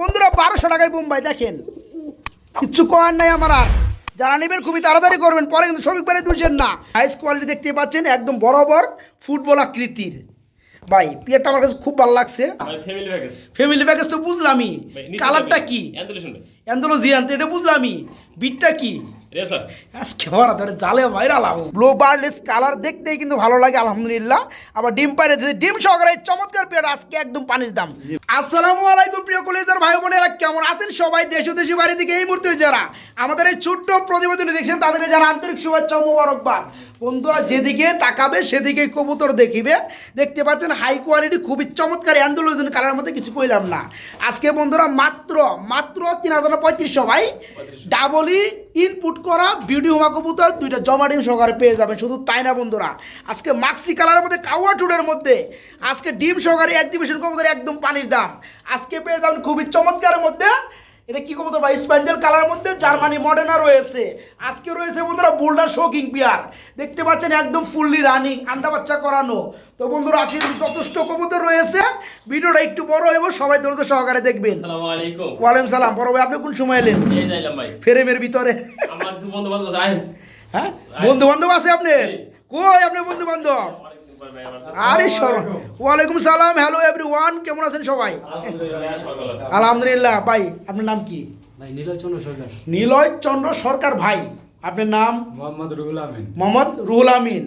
বন্ধুরা বারোশো টাকায় বোম্বাই দেখেন। কিচ্ছু করার নাই আমার। আর যারা নেবেন খুবই তাড়াতাড়ি করবেন পরে কিন্তু শ্রমিক বাড়ি দুজন না। হাইস কোয়ালিটি দেখতে পাচ্ছেন একদম বরাবর ফুটবল আকৃতির। ভাই পিয়ারটা আমার কাছে খুব ভালো লাগছে। ফ্যামিলি প্যাকেজ তো বুঝলামই। কালারটা। কি? অ্যান্ডোলজিয়ান তো এটা বুঝলামই। বিটটা কি? চমৎকার আজকে একদম পানির দাম। প্রিয় ভাই বোনেরা কেমন আছেন সবাই? দেশ বাড়ি থেকে এই মুহূর্তে যারা আমাদের এই ছোট্ট প্রতিবেদনে দেখছেন, তাদেরকে যারা আন্তরিক শুভেচ্ছা মোবারকবাদ। বন্ধুরা যেদিকে তাকাবে সেদিকে কবুতর দেখিবে। দেখতে পাচ্ছেন হাই কোয়ালিটি খুবই চমৎকার অ্যান্ডোলোজন কালারের মধ্যে কিছু কইলাম না। আজকে বন্ধুরা মাত্র মাত্র তিন হাজার পঁয়ত্রিশশো ভাই। ডাবলই ইনপুট করা বিউটি হোমা কবুতর দুইটা জমা ডিম সহকারে পেয়ে যাবেন শুধু তাই না বন্ধুরা। আজকে মাক্সি কালারের মধ্যে কাওয়া টুডের মধ্যে আজকে ডিম সহকারে এক্সিবিশন কবুতর একদম পানির দাম। আজকে পেয়ে যাবেন খুবই চমৎকারের মধ্যে এটা কি কবুতর ভাই? স্পেঞ্জেল কালারের মধ্যে জার্মানি মডেনা রয়েছে। আজকে রয়েছে বন্ধুরা বোল্ডার শোকিং পিয়ার। দেখতে পাচ্ছেন একদম ফুললি রানিং আন্ডা বাচ্চা করানো। তো বন্ধুরা আজকে যথেষ্ট কবুতর রয়েছে। ভিডিওটা একটু বড় হইব সবাই ধৈর্য সহকারে দেখবেন। আসসালামু আলাইকুম। ওয়ালাইকুম সালাম। বড় ভাই আপনি কোন সময় এলেন? এই যাইলাম ভাই। ফেরেমের ভিতরে। বন্ধু বান্ধব আছে হ্যাঁ? বন্ধু বান্ধব আছে আপনার? কই আপনার বন্ধু বান্ধব আরে শরণ ওয়ালাইকুম সালাম হ্যালো এভরিওয়ান কেমন আছেন সবাই? আলহামদুলিল্লাহ, ভাই আপনার নাম কি? ভাই নীলচন্দ্র সরকার। নীলয় চন্দ্র সরকার ভাই আপনার নাম? মোহাম্মদ রুহুল আমিন। মোহাম্মদ রুহুল আমিন।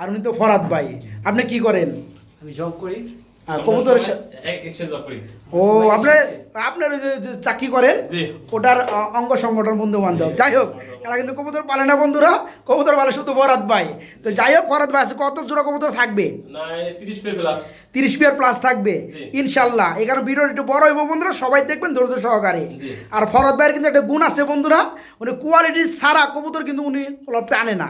আর উনি তো ফরাদ ভাই। আপনি কি করেন? আমি জব করি। কবুতরের। ও আপনার আপনার ওই যে চাকরি করেন ওটার অঙ্গ সংগঠন বন্ধু বান্ধব। যাই হোক এরা কিন্তু কবুতর পালে না বন্ধুরা কবুতর পালে শুধু ফরাদ ভাই। তো যাই হোক ফরাদ ভাই আছে কত জোড়া কবুতর থাকবে? না, এই 30 পে plus। তিরিশ পিয়ার প্লাস থাকবে ইনশাল্লাহ। এখানে ভিডিও একটু বড় হইব বন্ধুরা সবাই দেখবেন ধৈর্য সহকারে। আর ফরদ ভাইয়ের কিন্তু একটা গুণ আছে বন্ধুরা উনি কোয়ালিটির সারা কবুতর কিন্তু উনি আনে না।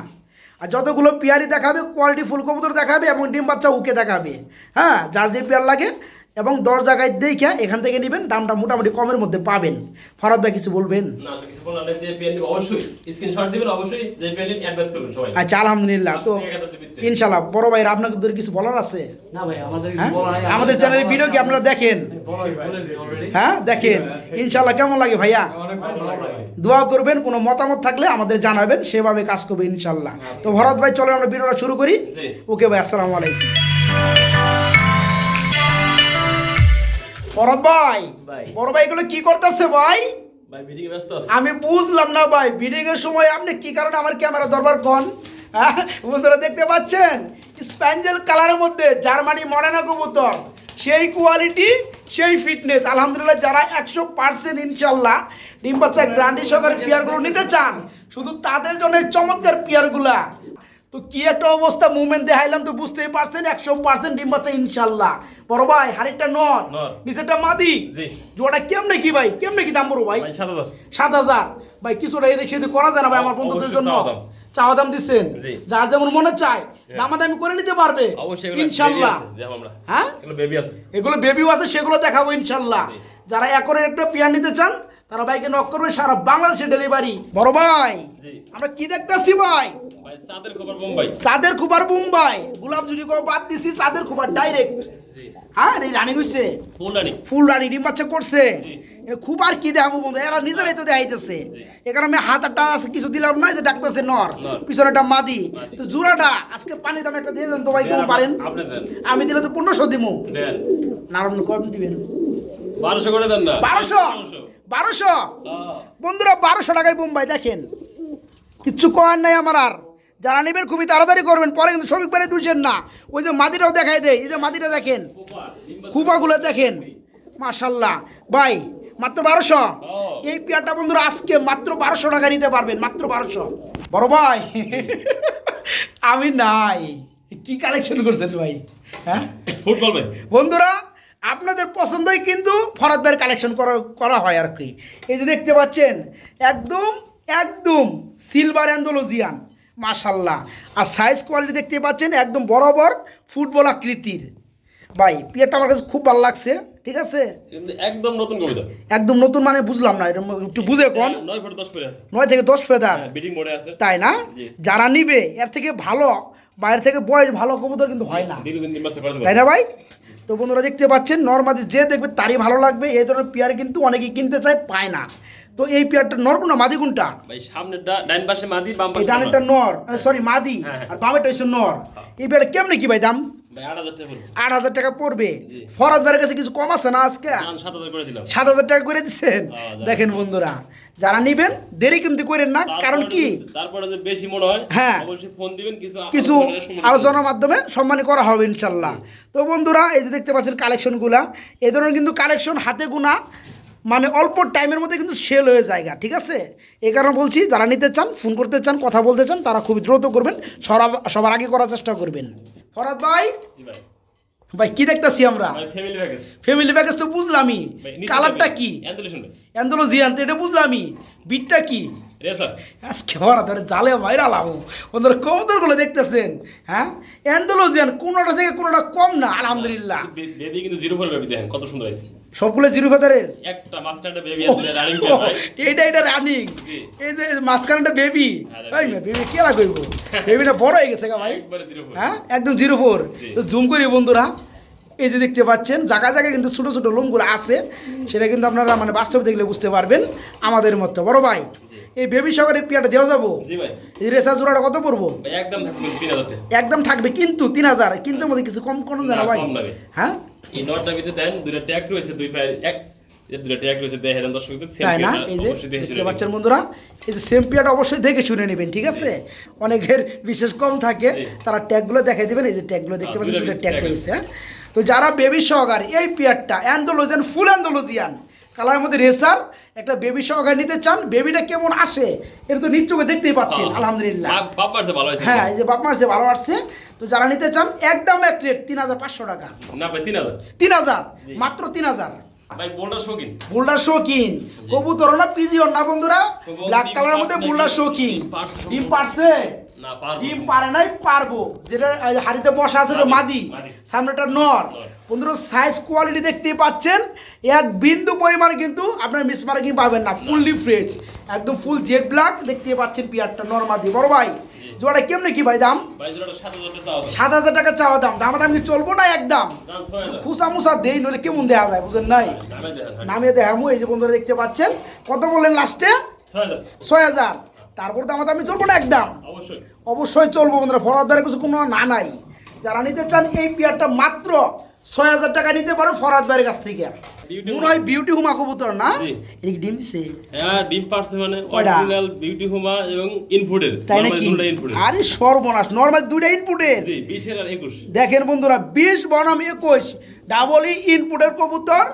আর যতগুলো পেয়ারি দেখাবে কোয়ালিটি ফুল কবুতর দেখাবে এবং ডিম বাচ্চা উকে দেখাবে। হ্যাঁ যার যে পেয়ার লাগে এবং দশ জায়গায় দেখে এখান থেকে নেবেন দামটা মোটামুটি কমের মধ্যে পাবেন। ফরদ ভাই কিছু বলবেন? না, কিছু বলার নেই, যে PND অবশ্যই। screenshot দিবেন, অবশ্যই যে PND advise করবেন সবাই। আচ্ছা আলহামদুলিল্লাহ। তো ইনশাল্লাহ বড় ভাইয়ের আপনাদের কিছু বলার আছে? না ভাই আমাদের কিছু হ্যাঁ? নাই, আমাদের চ্যানেলের ভিডিও কি আপনারা দেখেন। হ্যাঁ দেখেন। ইনশাল্লাহ কেমন লাগে ভাইয়া? অনেক ভালো লাগে। দোয়া করবেন কোনো মতামত থাকলে আমাদের জানাবেন সেভাবে কাজ করবে ইনশাল্লাহ তো ভরত ভাই চলে আমরা ভিডিওটা শুরু করি। ওকে ভাই আসসালামু আলাইকুম। ভাই। বড় ভাই এগুলো কি করতেছে ভাই। আমি বুঝলাম না ভাই ভিডিং এর সময় আপনি কি কারণে আমার ক্যামেরা দরবার কন? হ্যাঁ, বন্ধুরা দেখতে পাচ্ছেন? স্প্যাঞ্জেল কালারের মধ্যে জার্মানি মডার্না কবুতর। সেই কোয়ালিটি সেই ফিটনেস আলহামদুলিল্লাহ যারা একশো পার্সেন্ট ইনশাল্লাহ ডিম বাচ্চা গ্রান্ডি সহকারে পিয়ারগুলো নিতে চান শুধু তাদের জন্য চমৎকার পিয়ারগুলা তো কি একটা অবস্থা মুভমেন্ট দেখাইলাম তো বুঝতেই পারছেন একশো পার্সেন্ট ডিম বাচ্চা ইনশাল্লাহ। বড় ভাই হাড়িটা নর নিচেটা মাদি। জোড়া কেমনে কি ভাই? কেমনে কি দাম বড় ভাই? সাত হাজার। ভাই কিছুটা এদিক সেদিক করা যায় না ভাই আমার বন্ধুদের জন্য। চাওয়া দাম। দিচ্ছেন যার যেমন মনে চায় দামাদামি করে নিতে পারবে। ইনশাল্লাহ। হ্যাঁ? এগুলো বেবিও আছে। সেগুলো দেখাবো ইনশাল্লাহ। যারা একরের একটা পেয়ার নিতে চান তারা ভাইকে নক করবে সারা বাংলাদেশে ডেলিভারি বড় ভাই আমরা কি দেখতেছি ভাই? চাঁদের খবর মুম্বাই। গোলাপ জুড়ি করে বাদ দিছি চাঁদের খুবার ডাইরেক্ট হ্যাঁ রানিং হইছে। ফুল রানি। ফুল রানি ডিম বাচ্চা করছে। খুব আর কি দেখাবো বন্ধু? এরা নিজেরাই তো দেখাইতেছে। এখানে আমি হাত আটটা আছে কিছু দিলাম না যে ডাকতেছে নর। পিছনে একটা মাদি। তো জোড়াটা আজকে পানি দাম একটা দিয়ে দেন তো ভাই পারেন? আমি দিলে তো পনেরোশো দিমু। দেন। নারায়ণ কম দিবেন। বারোশো করে দেন না? বারোশো? বারোশো। বন্ধুরা বারোশো টাকায় বোম্বাই দেখেন। কিচ্ছু করার নাই আমার আর। যারা নেবেন খুবই তাড়াতাড়ি করবেন পরে কিন্তু শ্রমিক বাড়ি দুইছেন না। ওই যে মাদিটাও দেখাই দেয় এই যে মাদিটা দেখেন। খুবাগুলো দেখেন। মাশাল্লাহ। ভাই মাত্র বারোশো। এই পেয়ারটা বন্ধুরা আজকে মাত্র বারোশো টাকা নিতে পারবেন মাত্র বারোশো। বড় ভাই আমি নাই। কি কালেকশন করছেন ভাই? হ্যাঁ? ফুটবল ভাই। বন্ধুরা আপনাদের পছন্দই কিন্তু ফরাদ ভাইয়ের কালেকশন করা করা হয় আর কি। এই যে দেখতে পাচ্ছেন একদম একদম সিলভার অ্যান্ডোলজিয়ান মাশাল্লাহ আর সাইজ কোয়ালিটি দেখতে পাচ্ছেন একদম বরাবর ফুটবল আকৃতির। ভাই পিয়ারটা আমার কাছে খুব ভালো লাগছে। ঠিক আছে? একদম নতুন কবিতা। একদম নতুন মানে বুঝলাম না এটা একটু বুঝে কোন? নয় ফুট দশ পরে আছে। নয় থেকে দশ ফেদার আছে। তাই না? যারা নিবে এর থেকে ভালো বাইরে থেকে বয়স ভালো কবুতর কিন্তু হয় না। তাই না ভাই? তো বন্ধুরা দেখতে পাচ্ছেন নর্মাদি যে দেখবে তারই ভালো লাগবে। এই ধরনের পেয়ার কিন্তু অনেকেই কিনতে চায় পায় না। তো এই পেয়ারটা নর কোনটা? মাদি কোনটা? ভাই সামনেরটা ডাইন পাশে মাদি বাম পাশে ডানেরটা নর। সরি মাদি হ্যাঁ, হ্যাঁ। আর বামেরটা হচ্ছে নর। এই পেয়ারটা কেমনে কি ভাই দাম? আট হাজার টাকা পড়বে। ফরাজ ভাইয়ের কাছে কিছু কম আছে না আজকে? সাত হাজার টাকা করে দিচ্ছেন হ্যাঁ, দেখেন বন্ধুরা যারা নিবেন দেরি কিন্তু করেন না কারণ কি? তারপরে যদি বেশি মনে হয় হ্যাঁ। ফোন দিবেন কিছু আলোচনার মাধ্যমে সম্মানী করা হবে ইনশাল্লাহ। তো বন্ধুরা এই যে দেখতে পাচ্ছেন কালেকশনগুলা এই ধরনের কিন্তু কালেকশন হাতে গোনা মানে অল্প টাইমের মধ্যে কিন্তু সেল হয়ে যায় ঠিক আছে? এই কারণে বলছি যারা নিতে চান ফোন করতে চান কথা বলতে চান তারা খুবই দ্রুত করবেন সবার আগে করার চেষ্টা করবেন। ফরাদ ভাই? ভাই। কি দেখতেছি আমরা? ফ্যামিলি প্যাকেজ ফ্যামিলি প্যাকেজ তো বুঝলামই। কালারটা। কি? অ্যান্ডোলজিয়ান তো এটা বুঝলামই। বিটটা কি? রেসার। আজকে ওরা ধরে জালে ভাইরাল আবু। ওদের কবুতরগুলো দেখতেছেন হ্যাঁ? অ্যান্ডোলজিয়ান কোনোটা থেকে কোনোটা কম না আলহামদুলিল্লাহ। বেবি কিন্তু জিরো ফোর বেবি দেখেন কত সুন্দর আছে সবগুলো জিরো ফেদারের? একটা মাঝখানটা বেবি আছে রানিং ভাই। এইটা এটা রানিং। এই যে মাঝখানটা বেবি আরে ভাই baby। বেবি কেলা কইব? বেবিটা বড় হয়ে গেছে গা ভাই। হ্যাঁ একদম জিরো ফোর তো জুম করি বন্ধুরা। এই যে দেখতে পাচ্ছেন জায়গা জায়গায় কিন্তু ছোটো ছোটো লোমগুলো আছে। সেটা কিন্তু আপনারা মানে বাস্তবে দেখলে বুঝতে পারবেন আমাদের মতো। বড় ভাই এই বেবি সহকারে পিয়াটা দেওয়া যাব? এই রেসার জোড়াটা কত পড়ব? একদম থাকবে কিন্তু তিন হাজার। কিন্তু মধ্যে কিছু কম কোনো না, জানা ভাই। হ্যাঁ? এই নটটা ভিতরে দেন দুইটা ট্যাগ রয়েছে দুই পায়ের এক এই দুইটা ট্যাগ রয়েছে দেখে দেন দর্শক তাই না? এই যে দেখতে পাচ্ছেন বন্ধুরা এই যে সেম পিয়াটা অবশ্যই দেখে শুনে নেবেন ঠিক আছে? অনেকের বিশেষ কম থাকে তারা ট্যাগগুলো দিবেন এই যে ট্যাগগুলো দেখতে পাচ্ছেন দুটো ট্যাগ রয়েছে। হ্যাঁ? তো যারা বেবি সহকারে এই পিয়ারটা অ্যান্ডোলজিয়ান ফুল অ্যান্ডোলজিয়ান কালারের মধ্যে রেসার একটা বেবি সহকারে নিতে চান বেবিটা কেমন আসে এটা তো নিশ্চয় দেখতেই পাচ্ছেন আলহামদুলিল্লাহ। মারছে হ্যাঁ এই যে বাপ মাসে ভালো আসছে তো যারা নিতে চান একদম এক রেট তিন হাজার পাঁচশো টাকা। না ভাই তিন হাজার। তিন হাজার? মাত্র তিন হাজার। ভাই বোল্ডার শৌখিন। বুলডার শৌখিন। কবুতর না পিজিওর না বন্ধুরা? ব্ল্যাক কালারের মধ্যে বুলডার নাকি? শৌখিন। ডিম পারছে ডিম কবুতর। পারছে? না পারব। ডিম পারে নাই পারব। যেটা হাড়িতে বসা আছে মাদি মাদি, মাদি। সামনেটা নর। নর। বন্ধুরা সাইজ কোয়ালিটি দেখতেই পাচ্ছেন। এক বিন্দু পরিমাণ কিন্তু আপনার মিস মার্কিং পাবেন না। ফুললি ফ্রেশ একদম ফুল জেড ব্ল্যাক দেখতে পাচ্ছেন পিয়ারটা নর্মাদি বড় ভাই জোড়াটা কেমনে কি ভাই দাম? সাত হাজার টাকা চাওয়া দাম। দাম দাম কি চলবো না একদম? খুসা মুসা দেই নইলে কেমন দেওয়া যায় বুঝেন নাই? দেন নামিয়ে দেখামো এই যে বন্ধুরা দেখতে পাচ্ছেন। কত বললেন লাস্টে? ছয় হাজার। তারপর দাম আমি চলবো না একদম? অবশ্যই। অবশ্যই চলবো বন্ধুরা ফরাদারের কিছু কোনো না নাই। যারা নিতে চান এই পেয়ারটা মাত্র ছয় হাজার টাকা নিতে পারো ফরাদ ভাইয়ের কাছ থেকে। মনে হয় বিউটি হুমা কবুতর না? জি। এটা কি ডিম দিছে? হ্যাঁ ডিম পারছে মানে অরিজিনাল বিউটি হোমা এবং ইনফুডের তাই নাকি? আরে সর্বনাশ নর্মাল দুইটা ইনপুটের জি বিশের আর একুশ। দেখেন বন্ধুরা বিশ বনাম একুশ ডাবল ইনপুটের কবুতর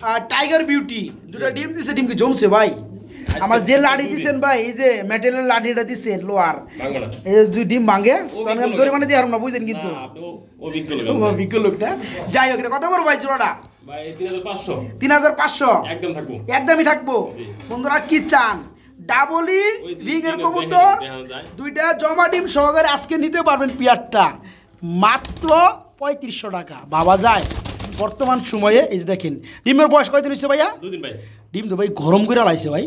আর টাইগার বিউটি দুটো ডিম দিছে ডিম কি জমছে ভাই? আমার যে লাঠি দিছেন ভাই এই যে মেটেলের লাঠিটা দিছেন লোহার এই যে ডিম ভাঙে তখন আমি জরিমানা দিয়ে না বুঝলেন কিন্তু। অভিজ্ঞ লোকটা যাই হোক কত বড় ভাই জোড়াটা? তিন হাজার পাঁচশো। একদমই থাকব। বন্ধুরা কি চান? ডাবলি এর কবুতর। দুইটা জমা ডিম সহকারে আজকে নিতে পারবেন পিয়ারটা। মাত্র পঁয়ত্রিশশো টাকা। বাবা যায়। বর্তমান সময়ে এই যে দেখেন ডিমের বয়স কয়দিন হচ্ছে ভাইয়া? দুদিন ভাই। ডিম তো ভাই গরম করে লাইছে ভাই।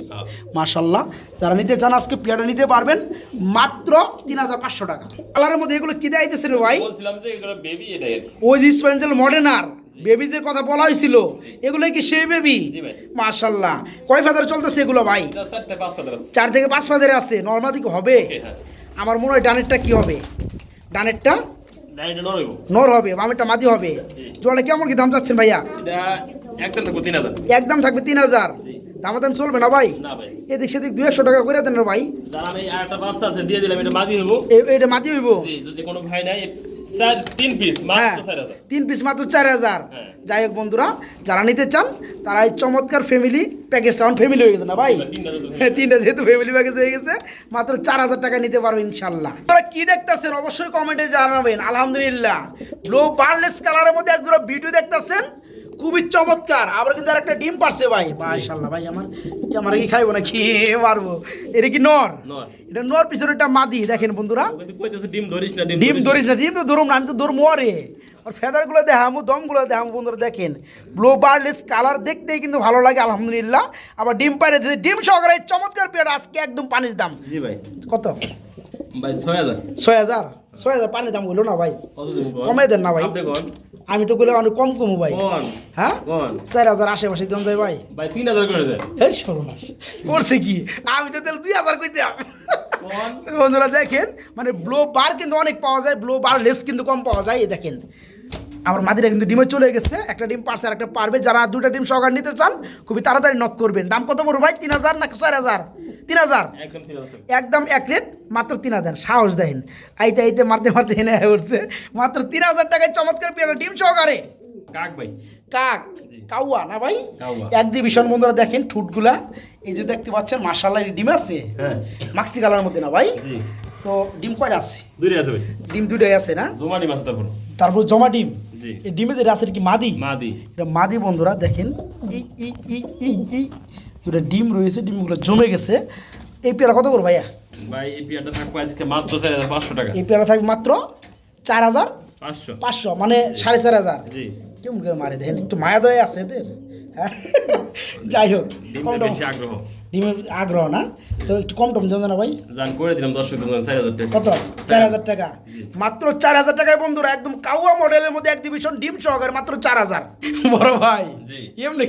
মার্শাল্লাহ যারা নিতে চান আজকে পেয়ারটা নিতে পারবেন মাত্র তিন হাজার পাঁচশো টাকা। কালারের মধ্যে এগুলো কি দেখাইতেছেন ভাই। ওই যে মডেনার বেবিদের কথা বলা হয়েছিল এগুলো কি সেই বেবি। মার্শাল্লাহ কয় ফাদার চলতেছে এগুলো ভাই? চার থেকে পাঁচ ফাদারে আছে নর্মাল দিকে হবে? হ্যাঁ। আমার মনে হয় ডানেরটা কি হবে? ডানেরটা নর হবে বামেরটা মাদি হবে। জোড়া কেমন কি দাম চাচ্ছেন ভাইয়া? একদম থাকব তিন হাজার। একদম থাকবে তিন হাজার। চলবে না ভাই? এদিক সেদিক দুই একশো টাকা করে দেন ভাই। যারা আমি একটা বাচ্চা আছে দিয়ে দিলাম এটা মাঝি এটা হইব? যদি কোনো ভাই নাই তিন পিস হ্যাঁ। মাত্র চার হাজার। তিন পিস মাত্র চার হাজার। হ্যাঁ। যাই হোক বন্ধুরা যারা নিতে চান তারা এই চমৎকার ফ্যামিলি প্যাকেজটা আমার ফ্যামিলি হয়ে গেছে না ভাই? তিনটা যেহেতু ফ্যামিলি প্যাকেজ হয়ে গেছে মাত্র চার হাজার টাকা নিতে পারবে ইনশাল্লাহ। তোরা কি দেখতেছেন? অবশ্যই কমেন্টে জানাবেন আলহামদুলিল্লাহ। ব্লু বার্লেস কালারের মধ্যে এক জোড়া ভিডিও দেখতেছেন? খুবই চমৎকার। আবার কিন্তু আর একটা ডিম পারছে ভাই। মাশাল্লাহ ভাই আমার কি আমার কি খাইবো না কি মারবো। এটা কি নর? এটা নর পিছনে একটা মাদি দেখেন বন্ধুরা। ডিম ধরিস না ডিম ধরিস না। ডিম তো ধরুম না আমি তো ধরবো আরে আর ফেদারগুলো দেখামো দমগুলো দেখামো বন্ধুরা দেখেন। ব্লু বার্লেস কালার দেখতেই কিন্তু ভালো লাগে আলহামদুলিল্লাহ। আবার ডিম পাইরে দিয়েছে ডিম সহকারে চমৎকার পেয়ার আজকে একদম পানির দাম। জি ভাই। কত? ভাই ছয় হাজার। ছয় হাজার? ছয় হাজার পানির দাম না ভাই। কমাই দেন না ভাই। আমি তো গুলো অনেক কম কমু ভাই। হ্যাঁ? চার হাজার আশেপাশে দিন যায় ভাই। ভাই তিন হাজার করে দেন। এই সর্বনাশ। করছে কি? আমি তো তাহলে দুই হাজার কইতে কোন? বন্ধুরা দেখেন মানে ব্লো বার কিন্তু অনেক পাওয়া যায় ব্লো বার লেস কিন্তু কম পাওয়া যায় দেখেন। আমার মাদিরা কিন্তু ডিমে চলে গেছে একটা ডিম পারছে আর একটা পারবে। যারা দুটা ডিম সহকার নিতে চান খুবই তাড়াতাড়ি নক করবেন। দাম কত পড়বে ভাই? তিন হাজার না চার হাজার? তিন হাজার? একদম এক রেট মাত্র তিন হাজার। সাহস দেন। আইতে আইতে মারতে মারতে এনে উঠছে। মাত্র তিন হাজার টাকায় চমৎকার পেয়ারা ডিম সহকারে। কাক ভাই? কাক? কাউয়া না ভাই? কাউয়া। এক্সিবিশন বন্ধুরা দেখেন ঠুটগুলা। এই যে দেখতে পাচ্ছেন মার্শাল্লাহ ডিম আছে। হ্যাঁ। মাক্সি কালার মধ্যে না ভাই? তো ডিম কয়টা আছে? দূরে আছে ভাই। ডিম দুটাই আছে না? জমা ডিম আছে তারপর। তারপর জমা ডিম। এই ডিমে যেটা আছে কি মাদি? মাদি। এটা মাদি বন্ধুরা দেখেন এই এই এই এই এই দুটা ডিম রয়েছে ডিমগুলো জমে গেছে। এই পেয়ারা কত করব ভাইয়া? ভাই এই পিয়াটা থাকবে আজকে মাত্র চার হাজার পাঁচশো টাকা। এই পেয়ারা থাকবে মাত্র চার হাজার পাঁচশো। পাঁচশো মানে সাড়ে চার হাজার। জি। কেমন করে মারে দেখেন একটু মায়া দয়া আছে এদের হ্যাঁ? যাই হোক আগ্রহ। ডিমের আগ্রহ না? তো একটু কম টম দেন না ভাই? জান করে দিলাম দর্শক কত? চার হাজার টাকা? মাত্র চার হাজার টাকায় বন্ধুরা একদম কাউয়া মডেলের মধ্যে এক ডিভিশন ডিম সহকারে মাত্র চার হাজার। বড় ভাই। এমনি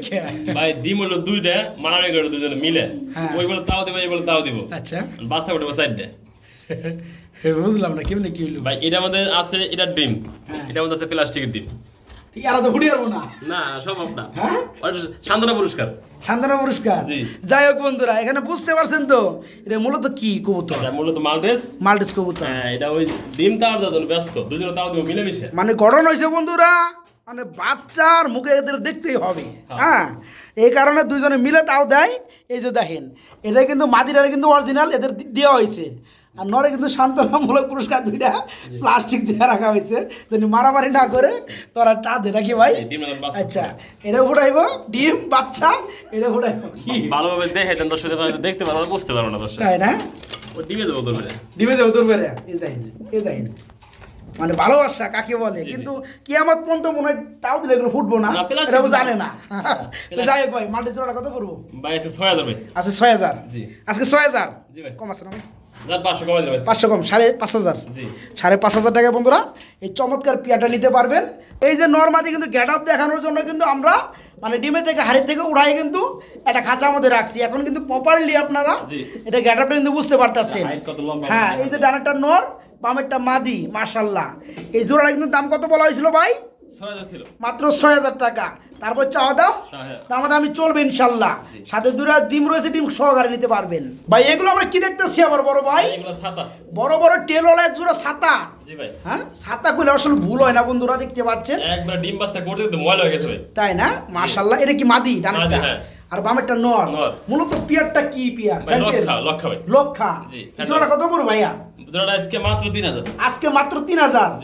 ভাই ডিম হলো দুইটা করে দুজনে মিলে। হ্যাঁ। ওই বলে তাও দিব এই বলে তাও দিব। আচ্ছা। বাস্তা করে সাইডে বুঝলাম না কেমনি কি হইল? ভাই এটার মধ্যে আছে এটা ডিম। হ্যাঁ। এটার মধ্যে আছে প্লাস্টিকের ডিম। এরা তো ফুটে না না সম্ভব না। হ্যাঁ? সান্ত্বনা পুরস্কার। শান্তনা পুরস্কার? যাই হোক বন্ধুরা এখানে বুঝতে পারছেন তো এটা মূলত কি কবুতর? মূলত মাল্টেস মাল্টিস কবুতর। হ্যাঁ এটা ওই ডিম তাওয়ার জন্য ব্যস্ত দুজনে তাও দিব মিলেমিশে। মানে গঠন হয়েছে বন্ধুরা মানে বাচ্চার মুখে এদের দেখতেই হবে। হ্যাঁ। এই কারণে দুইজনে মিলে তাও দেয় এই যে দেখেন এটা কিন্তু মাদিরারে কিন্তু অরিজিনাল এদের দেওয়া হয়েছে। আর নরে কিন্তু সান্ত্বনামূলক পুরস্কার দুইটা প্লাস্টিক দিয়ে রাখা হয়েছে। যেন মারামারি না করে তোরা টা দে নাকি ভাই। আচ্ছা এটা ফুটাইবো ডিম বাচ্চা এটা ফুটাইবো কি ভালোভাবে দেখে দেন দর্শক দেখতে পারো বুঝতে পারো না দর্শক। তাই না? ও ডিমে যাব তোর ডিমে যাব তোর বেড়ে। এই দেখেন এই দেখেন মানে ভালোবাসা কাকে বলে? কিন্তু কি আমার পর্যন্ত মনে হয় তাও দিলে এগুলো ফুটবো না। plastic জানে না। তো যাই হোক ভাই মাল্টি জোড়া কত পড়ব? ভাই আছে ছয় হাজার ভাই। আজকে ছয় হাজার। জি। আজকে ছয় হাজার। জি ভাই। কম আছে না ভাই? পাঁচশো কম সাড়ে পাঁচ হাজার। সাড়ে পাঁচ হাজার টাকা বন্ধুরা এই চমৎকার পিয়াটা নিতে পারবেন। এই যে নর্মাদি কিন্তু গেট আপ দেখানোর জন্য কিন্তু আমরা মানে ডিমে থেকে হাড়ি থেকে উড়াই কিন্তু একটা খাঁচার মধ্যে রাখছি। এখন কিন্তু প্রপারলি আপনারা এটা গেট আপটা কিন্তু বুঝতে পারতেছেন। হ্যাঁ এই যে ডানাটা নর বামেরটা মাদি মাশাল্লাহ এই জোড়াটা কিন্তু দাম কত বলা হয়েছিল ভাই? মাত্র ছয় হাজার টাকা। তারপর চাওয়া দাম। দাম দামি চলবে ইনশাল্লাহ। সাথে দুটা ডিম রয়েছে ডিম সহকারে নিতে পারবেন। ভাই এগুলো আমরা কি দেখতেছি আবার বড় ভাই? বড় বড় বড় টেলওয়ালা এক জোড়া ছাতা। হ্যাঁ? ছাতা করলে আসলে ভুল হয় না বন্ধুরা দেখতে পাচ্ছেন? একবার ডিম বাচ্চা করতে করতে ময়লা হয়ে গেছে তাই না? মাশাল্লাহ এটা কি মাদি হ্যাঁ। আর বামেরটা নর। মূলত পিয়ারটা কি পিয়ার? লক্ষা লক্ষা ভাই। লক্ষা। জি, কত ভাইয়া? আজকে মাত্র আজকে মাত্র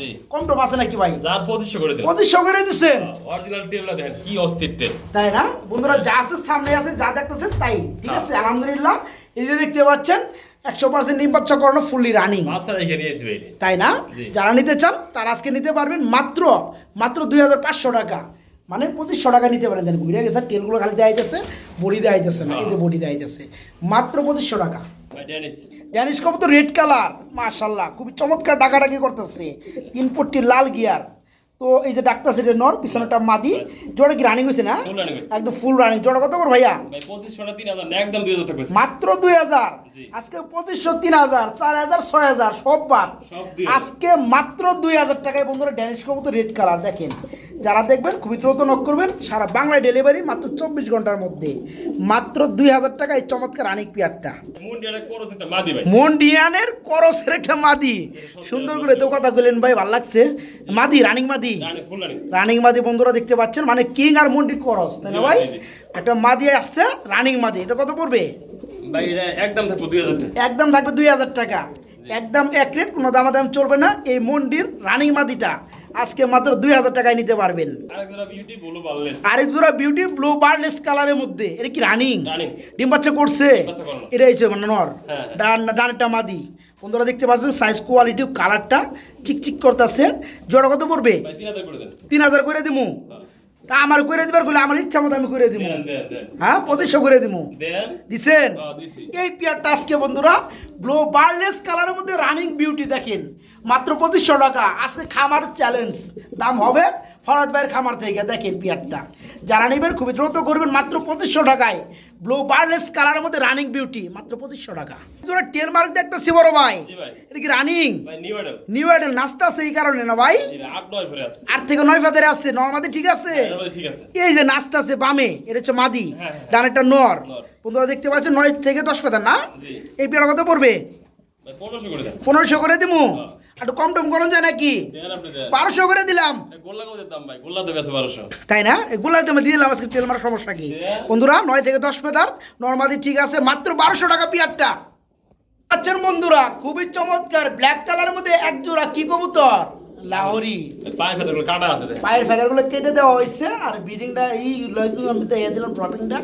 জি। কম টম আছে নাকি ভাই? যার পঁচিশশো করে দিলাম। পঁচিশশো করে দিচ্ছেন অরিজিনাল টেবিলটা দেখেন কি অস্থির টেল তাই না? বন্ধুরা যা আছে সামনে আছে যা দেখতেছেন তাই। ঠিক আছে আলহামদুলিল্লাহ। এই যে দেখতে পাচ্ছেন একশো পার্সেন্ট বাচ্চা করানো ফুললি রানিং তাই না? যারা নিতে চান তারা আজকে নিতে পারবেন মাত্র মাত্র দুই হাজার পাঁচশো টাকা। মানে পঁচিশশো টাকা নিতে পারেন দেন ঘুরে গেছে তেলগুলো খালি দেওয়া যাইতেছে বড়ি দেওয়া যাইতেছে না এই যে বডি দেওয়া যাইতেছে মাত্র পঁচিশশো টাকা। ড্যানিশ। কাপ তো রেড কালার মাশাল্লাহ খুবই চমৎকার ডাকাডাকি করতেছে। তিন পট্টি লাল গিয়ার। তো এই যে ডাক্তার সেটের নর পিছনেটা মাদি। জোড়া কি রানিং হয়েছে না। একদম ফুল রানিং জোড়া কত করে ভাইয়া? মাত্র দুই হাজার। আজকে পঁচিশশো তিন হাজার চার হাজার ছয় হাজার সব বাদ। হাজার। আজকে মাত্র দুই হাজার টাকায় বন্ধুরা ড্যানিশ তো রেড কালার দেখেন। যারা দেখবেন খুবই দ্রুত নক করবেন সারা বাংলায় ডেলিভারি মাত্র চব্বিশ ঘণ্টার মধ্যে। মাত্র দুই হাজার টাকা এই চমৎকার আনিক পিয়ারটা মন্ডিয়ানের করসের একটা মাদি সুন্দর করে তো কথা বললেন ভাই ভালো লাগছে। মাদি রানিং মাদি। রানি মাদি বন্ধুরা দেখতে পাচ্ছেন মানে কিং আর মন্ডি করস তাই না ভাই। একটা মাদি আসছে রানিং মাদি। এটা কত পড়বে? ভাই এটা একদম থাকব দুই হাজার একদম থাকবে দুই হাজার টাকা। একদম এক রেট কোনো দামা দামাদাম চলবে না। এই মন্ডির রানিং মাদিটা। আজকে মাত্র দুই হাজার টাকায় নিতে পারবেন। আরেক জোড়া বিউটি ব্লু বার্লেস কালারের মধ্যে এটা কি রানিং ডিম বাচ্চা করছে? এটা হচ্ছে মানে নর। হ্যাঁ। ডান ডানটা মাদি। বন্ধুরা দেখতে পাচ্ছেন সাইজ কোয়ালিটি কালারটা চিকচিক করতেছে। জোড়া কত পড়বে? তিন হাজার করে দিমু। তা আমার করে দিবার বলে আমার ইচ্ছা মতো আমি করে দেন হ্যাঁ পঁচিশশো করে দেন? দিছেন? হ্যাঁ, এই পেয়ারটা আজকে বন্ধুরা গ্লো বার্লেস কালারের মধ্যে রানিং বিউটি দেখেন। মাত্র পঁচিশশো টাকা। আজকে খামার চ্যালেঞ্জ দাম হবে ফরাদ ভাইয়ের খামার থেকে দেখেন পিয়ারটা। যারা নেবেন খুবই দ্রুত করবেন মাত্র পঁচিশশো টাকায়। ব্লু বার্লেস কালারের মধ্যে রানিং বিউটি মাত্র পঁচিশশো টাকা। জোরে টেল মার্ক দেখতেছি বড় ভাই। ভাই। এটা কি রানিং নিউ আইডেল নাস্তা আছে এই কারণে না ভাই? আট থেকে নয় ফাদের আছে। নর্মাদি ঠিক আছে? ঠিক আছে। এই যে নাস্তা আছে বামে এটা হচ্ছে মাদি। হ্যাঁ, হ্যাঁ। ডানেরটা নর। নর। বন্ধুরা দেখতে পাচ্ছেন নয় থেকে দশ পাতা না? এই পেয়ারা কত পড়বে? পনেরোশো করে দিমু? হ্যাঁ। একটু কম টম করুন যায় নাকি? বারোশো করে দিলাম। দাম তাই না? তো আমি দিয়ে দিলাম আজকে তেল মারার সমস্যা কি। বন্ধুরা নয় থেকে দশ পেদার নর্মাদি ঠিক আছে মাত্র বারোশো টাকা পিয়ারটা। আচ্ছা বন্ধুরা খুবই চমৎকার ব্ল্যাক কালারের মধ্যে এক জোড়া কি কবুতর? লাহোরি। পায়ে ফেলে কাটা আছে পায়ের ফেদারগুলো কেটে দেওয়া হয়েছে আর বিডিংটা এই আমি তো দিলাম ড্রপিংটা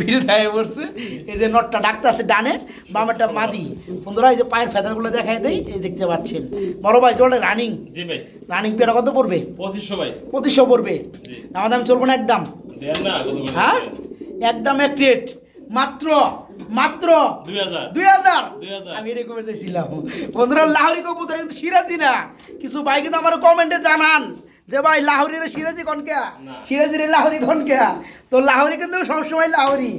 ভিড়ে দেয় পড়ছে এই যে নটটা ডাকতে আছে ডানে বামেরটা মাদি। বন্ধুরা এই যে পায়ের ফেদারগুলো দেখাই দেই এই দেখতে পাচ্ছেন। বড় ভাই জলে রানিং জি ভাই। রানিং পেটা কত পড়বে? পঁচিশশো ভাই। পঁচিশশো পড়বে। আমার দাম চলবো না একদম? হ্যাঁ? একদম এক রেট মাত্র মাত্র দুই হাজার। দুই হাজার। 2000 আমি এরকম চাইছিলাম। বন্ধুরা লাহরি কবুতর কিন্তু সিরাজি না। কিছু ভাই কিন্তু আমার কমেন্টে জানান যে ভাই লাহরি সিরাজি কনকে। সিরাজির লাহরি কনকে তো লাহরি কিন্তু সবসময় লাহোরি।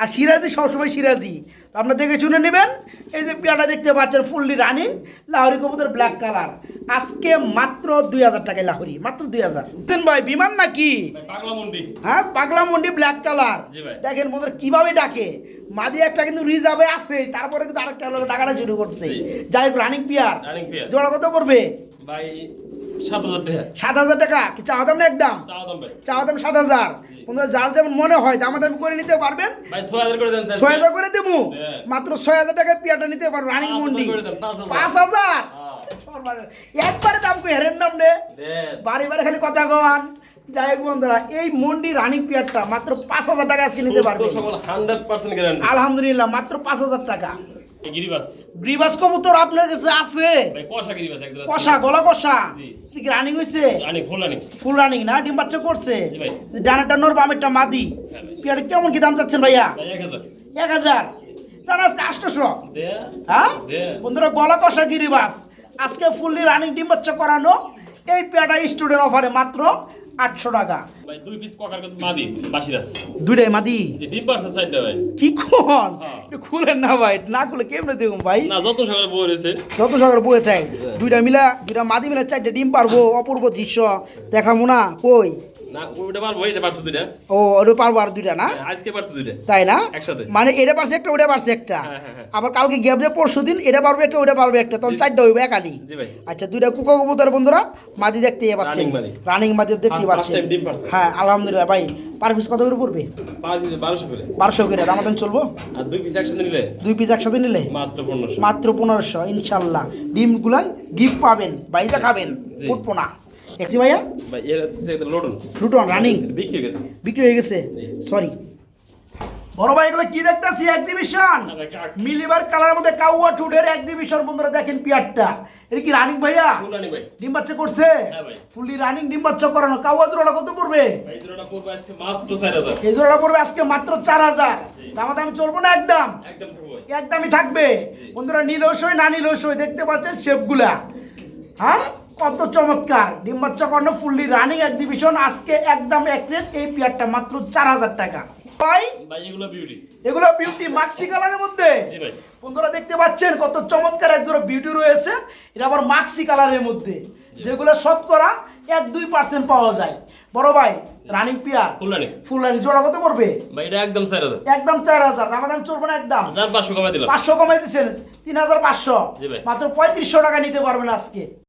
আর সিরাজি সবসময় সিরাজি তো আপনার দেখে শুনে নেবেন এই যে পেয়াটা দেখতে পাচ্ছেন ফুললি রানিং লাহোরি কবুতর ব্ল্যাক কালার আজকে মাত্র দুই হাজার টাকায় লাহরি মাত্র দুই হাজার। ভাই বিমান নাকি? হ্যাঁ পাগলা মন্ডি ব্ল্যাক কালার দেখেন বন্ধুরা কীভাবে ডাকে? মাদি একটা কিন্তু রিজার্ভে আছে তারপরে কিন্তু আরেকটা লোক ডাকাটা শুরু করছে। যাই হোক রানিং পিয়ার পেয়ার জোড়া কত পড়বে? ভাই সাত হাজার টাকা। সাত হাজার টাকা? কি চাওয়া দাম না একদম? চাওয়া দাম সাত হাজার। যার যেমন মনে হয় দামা দামি করে নিতে পারবেন। ছয় হাজার করে দেবো। হ্যাঁ। মাত্র ছয় হাজার টাকায় নিতে রানিং মন্ডি। পাঁচ হাজার। হ্যাঁ। একবারে দাম কই হেরেন নাম রে? দেন। বাড়ি বাড়ি খালি কথা কওয়ান। যাই হোক বন্ধুরা এই মন্ডি রানিং পিয়ারটা মাত্র পাঁচ হাজার টাকা আজকে নিতে গ্যারান্টি আলহামদুলিল্লাহ মাত্র পাঁচ হাজার টাকা। গিরিবাস। গ্রিবাস কবুতর আপনার কাছে আছে? ভাই কষা গিরিবাস একদম কষা গলা কষা? কি running running full running full running না? ডিম বাচ্চা করছে? জি ভাই। ডানাটা নোর বামেরটা মাদি। হ্যাঁ পিয়ারে কেমন কি দাম চাচ্ছেন ভাইয়া? ভাই এক হাজার। জানা আজকে আটশোশো। দে। হ্যাঁ? বন্ধুরা গলা কষা গিরিবাস। আজকে ফুললি রানিং ডিম বাচ্চা করানো। এই পেয়াটা স্টুডেন্ট অফারে মাত্র আটশো টাকা। ভাই দুই পিস ককার কিন্তু মাদি দুইটাই মাদি? ডিম পারছে সাইডটা ভাই। কি কোন? হ্যাঁ। খুলেন না ভাই। না খুলে কেমনে দেখুন ভাই? না যত সকালে বলেছে যত সকালে বয়ে থাকে দুইটা মিলা দুইটা মাদি মিলা চারটে ডিম পারব অপূর্ব দৃশ্য। দেখাবো না কই? না ওটা পারব এটা পারছে দুইটা? ও ওটা পারব আর দুইটা না? হ্যাঁ, আজকে পারছে দুইটা। তাই না? একসাথে। মানে এটা পারছে একটা ওটা পারছে একটা। হ্যাঁ, হ্যাঁ। আবার কালকে গ্যাপ দিয়ে পরশু দিন এটা পারবে একটা ওটা পারবে একটা। তখন চারটা হইবে একালি। আচ্ছা দুইটা কুকা কবুতর বন্ধুরা মাদি দেখতে পাচ্ছেন। রানিং মাদি। দেখতে পাচ্ছেন। ডিম। হ্যাঁ আলহামদুলিল্লাহ ভাই। পার পিস কত করে পড়বে? বারোশো করে। চলবো? আর দুই পিস একসাথে নিলে? দুই পিস একসাথে নিলে? মাত্র পনেরোশো। মাত্র পনেরোশো ইনশাল্লাহ। ডিমগুলাই গিফট পাবেন বাইরে খাবেন ফুটবো না। দেখছি ভাইয়া? লুটন রানিং বিক্রি হয়ে গেছে। বিক্রি হয়ে গেছে। সরি বড় ভাই এগুলো কি দেখতেছি? এক্সিবিশন মিলিবার কালার মধ্যে কাউয়া টুডের এক্সিবিশন বন্ধুরা দেখেন পিয়ারটা। এটা কি রানিং ভাইয়া? ফুল ডিম বাচ্চা করছে? হ্যাঁ ভাই। ফুললি রানিং ডিম বাচ্চা করানো। কাউয়া জোড়াটা কত পড়বে? ভাই জোড়াটা পড়বে আজকে মাত্র চার হাজার। এই জোড়াটা পড়বে আজকে মাত্র চার হাজার। দামা দামি চলবো না একদম? একদম একদমই থাকবে। বন্ধুরা নীলসই না নীলসই দেখতে পাচ্ছেন শেপগুলা হ্যাঁ? কত চমৎকার। ডিম বাচ্চা করানো ফুললি রানিং এক্সিবিশন আজকে একদম এক রেট এই পিয়ারটা মাত্র চার হাজার টাকা। ভাই এগুলো বিউটি এগুলো বিউটি মাক্সি কালারের মধ্যে? বন্ধুরা দেখতে পাচ্ছেন কত চমৎকার এক জোড়া বিউটি রয়েছে। এটা আবার মাক্সি কালারের মধ্যে। যেগুলো শতকরা এক দুই পার্সেন্ট পাওয়া যায়। বড় ভাই রানিং পিয়ার জোড়া কত পড়বে? ভাই এটা একদম দাম চলবে না একদম। কমাই দিলাম। পাঁচশো কমাই দিচ্ছেন তিন হাজার পাঁচশো। জি ভাই। মাত্র পঁয়ত্রিশশো টাকা নিতে পারবেন আজকে।